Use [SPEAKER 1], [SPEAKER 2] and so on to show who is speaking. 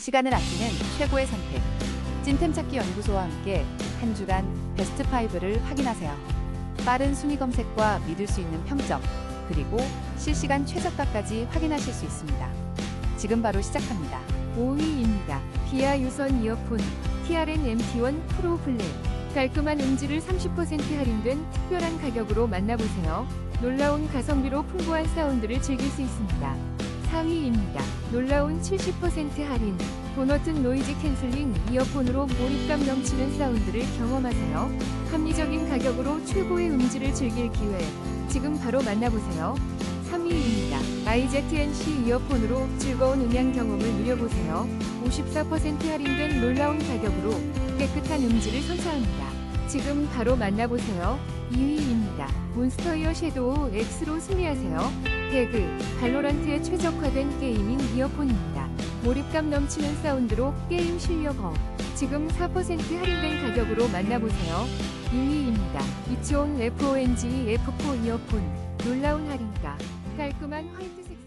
[SPEAKER 1] 시간을 아끼는 최고의 선택. 찐템 찾기 연구소와 함께 한 주간 베스트 5를 확인하세요. 빠른 순위 검색과 믿을 수 있는 평점, 그리고 실시간 최저가까지 확인하실 수 있습니다. 지금 바로 시작합니다.
[SPEAKER 2] 5위입니다. 비아 유선 이어폰 TRN MT1 프로 블랙 깔끔한 음질을 30% 할인된 특별한 가격으로 만나보세요. 놀라운 가성비로 풍부한 사운드를 즐길 수 있습니다. 4위입니다. 놀라운 70% 할인 도너튼 노이즈 캔슬링 이어폰으로 몰입감 넘치는 사운드를 경험하세요. 합리적인 가격으로 최고의 음질을 즐길 기회 지금 바로 만나보세요. 3위입니다. IZNC 이어폰으로 즐거운 음향 경험을 누려보세요. 54% 할인된 놀라운 가격으로 깨끗한 음질을 선사합니다. 지금 바로 만나보세요. 2위입니다. 몬스터이어 섀도우 X로 승리하세요. 배그, 발로란트에 최적화된 게이밍 이어폰입니다. 몰입감 넘치는 사운드로 게임 실력 업. 지금 4% 할인된 가격으로 만나보세요. 2위입니다. 이치온 FONG F4 이어폰. 놀라운 할인가. 깔끔한 화이트 색상으로.